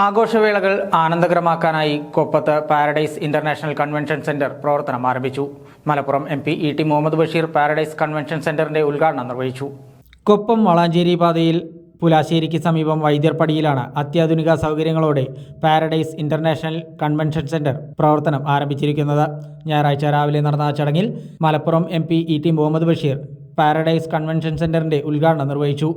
ആഘോഷവേളകൾ ആനന്ദകരമാക്കാനായി കൊപ്പത്ത് paradise international convention centre പ്രവർത്തനം ആരംഭിച്ചു. Malappuram M P E T Muhammad Basheer paradise convention സെന്ററിന്റെ ഉദ്ഘാടനം നിർവഹിച്ചു. കൊപ്പം വളാഞ്ചേരി പാതയിൽ പുലാശ്ശേരിക്ക് സമീപം വൈദ്യർപ്പടിയിലാണ് അത്യാധുനിക സൗകര്യങ്ങളോടെ പാരഡൈസ് ഇന്റർനാഷണൽ കൺവെൻഷൻ സെന്റർ പ്രവർത്തനം ആരംഭിച്ചിരിക്കുന്നത്. ഞായറാഴ്ച രാവിലെ നടന്ന ചടങ്ങിൽ Malappuram M P E T Muhammad Basheer paradise convention സെന്ററിന്റെ ഉദ്ഘാടനം നിർവഹിച്ചു.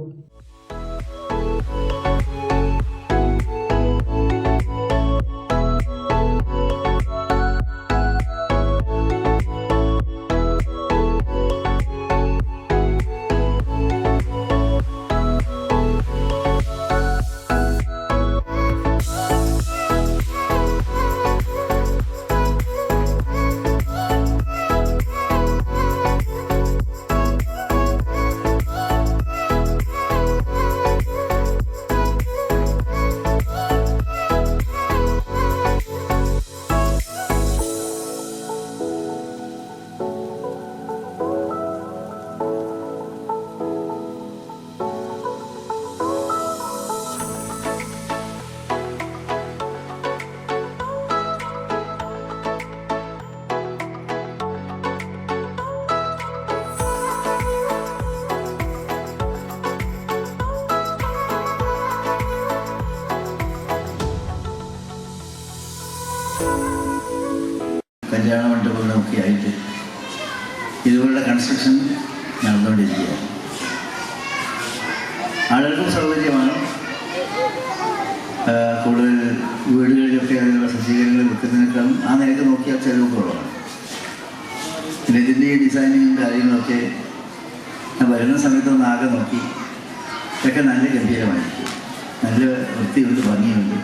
ഇതുപോലുള്ള കൺസ്ട്രക്ഷൻ നടന്നുകൊണ്ടിരിക്കുകയാണ്. ആളുകൾക്കും സൗകര്യമാണ്. കൂടുതൽ വീടുകളിലൊക്കെ അതിനുള്ള സജ്ജീകരണങ്ങൾ വെക്കുന്നതിനേക്കാളും ആ നിലയ്ക്ക് നോക്കിയാൽ ചിലവ് കുറവാണ്. പിന്നെ ഇതിന്റെ ഈ ഡിസൈനിങ്ങും കാര്യങ്ങളൊക്കെ വരുന്ന സമയത്തൊന്ന് ആകെ നോക്കി. ഇതൊക്കെ നല്ല ഗംഭീരമായിരിക്കും. നല്ല വൃത്തിയുണ്ട് ഭംഗിയുണ്ട്.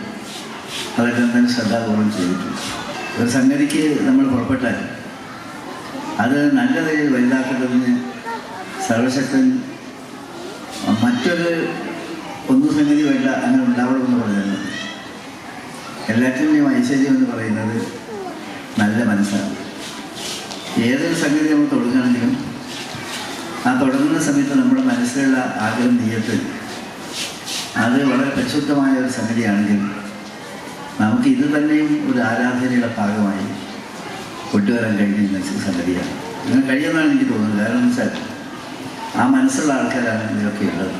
അതൊക്കെ തന്നെ ശ്രദ്ധാപൂർവം ചെയ്തിട്ടുണ്ട്. ഒരു സംഗതിക്ക് നമ്മൾ പുറപ്പെട്ടാൽ അത് നല്ല നിലയിൽ വലുതാക്കുന്നതിന് സർവശക്തൻ മറ്റൊരു ഒന്നും സംഗതി വേണ്ട അങ്ങനെ ഉണ്ടാവണമെന്ന് പറഞ്ഞത് എല്ലാറ്റിന്റെയും ഐശ്വര്യം എന്ന് പറയുന്നത് നല്ല മനസ്സാണ്. ഏതൊരു സംഗതി നമ്മൾ തുടങ്ങുകയാണെങ്കിലും ആ തുടങ്ങുന്ന സമയത്ത് നമ്മുടെ മനസ്സിലുള്ള ആഗ്രഹം നീയത്ത് അത് വളരെ പരിശുദ്ധമായ ഒരു സംഗതിയാണെങ്കിൽ നമുക്ക് ഇത് തന്നെയും ഒരു ആരാധനയുടെ ഭാഗമായി കൊണ്ടുവരാൻ കഴിയുന്ന സംഗതിയാണ്. ഇങ്ങനെ കഴിയുമെന്നാണ് എനിക്ക് തോന്നുന്നത്. കാരണം വെച്ചാൽ ആ മനസ്സുള്ള ആൾക്കാരാണ് ഇതിലൊക്കെ ഉള്ളത്.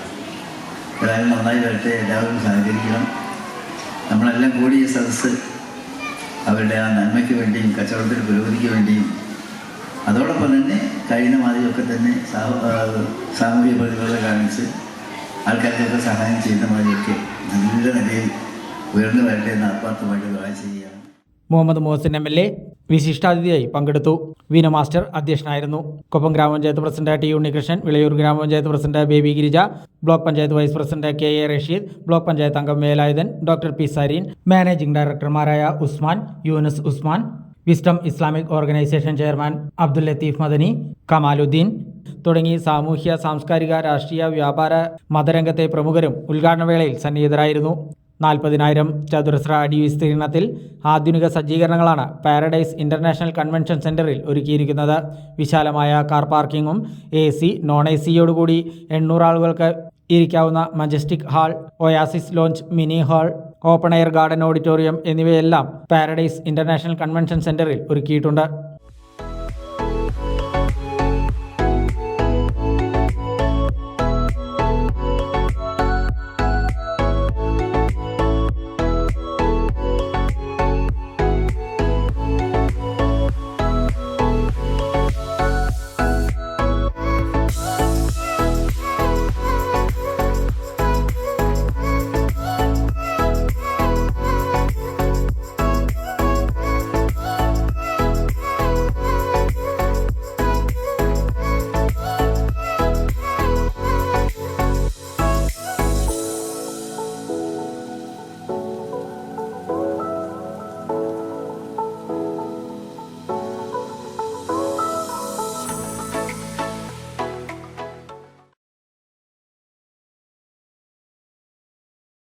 എല്ലാവരും നന്നായി വരട്ടെ എല്ലാവരും സഹകരിക്കണം. നമ്മളെല്ലാം കൂടി ഈ സദസ്സ് അവരുടെ ആ നന്മയ്ക്ക് വേണ്ടിയും കച്ചവടത്തിന്റെ പുരോഗതിക്ക് വേണ്ടിയും അതോടൊപ്പം തന്നെ കഴിയുന്ന മാതിരിയൊക്കെ തന്നെ സാമൂഹിക പ്രതിബദ്ധത കാണിച്ച് ആൾക്കാർക്കൊക്കെ സഹായം ചെയ്യുന്ന മാതിരിയൊക്കെ നല്ല നിലയിൽ ഉയർന്നു വരട്ടെ എന്ന് ആത്മാർത്ഥമായിട്ട് ദുആ ചെയ്യുകയാണ്. Muhammad Mohsin M L A വിശിഷ്ടാതിഥിയായി പങ്കെടുത്തു. വീന മാസ്റ്റർ അധ്യക്ഷനായിരുന്നു. കൊപ്പം ഗ്രാമപഞ്ചായത്ത് പ്രസിഡന്റ് ടി ഉണ്ണികൃഷ്ണൻ വിളയൂർ ഗ്രാമപഞ്ചായത്ത് president Baby Girija block panchayat vice president K A Rasheed block panchayat അംഗം Velayudhan doctor P Sareen managing ഡയറക്ടർമാരായ Usman Yunus Usman wisdom Islamic organisation chairman Abdul Latheef Madani Kamaludheen തുടങ്ങി സാമൂഹ്യ സാംസ്കാരിക രാഷ്ട്രീയ വ്യാപാര മതരംഗത്തെ പ്രമുഖരും ഉദ്ഘാടന വേളയിൽ സന്നിഹിതരായിരുന്നു. നാൽപ്പതിനായിരം ചതുരശ്ര അടി വിസ്തീർണത്തിൽ ആധുനിക സജ്ജീകരണങ്ങളാണ് പാരഡൈസ് ഇന്റർനാഷണൽ കൺവെൻഷൻ സെന്ററിൽ ഒരുക്കിയിരിക്കുന്നത്. വിശാലമായ കാർ പാർക്കിങ്ങും എ സി നോൺ എ സിയോടുകൂടി എണ്ണൂറ് ആളുകൾക്ക് ഇരിക്കാവുന്ന majestic hall oasis lounge mini hall open air garden auditorium എന്നിവയെല്ലാം പാരഡൈസ് ഇന്റർനാഷണൽ കൺവെൻഷൻ സെന്ററിൽ ഒരുക്കിയിട്ടുണ്ട്.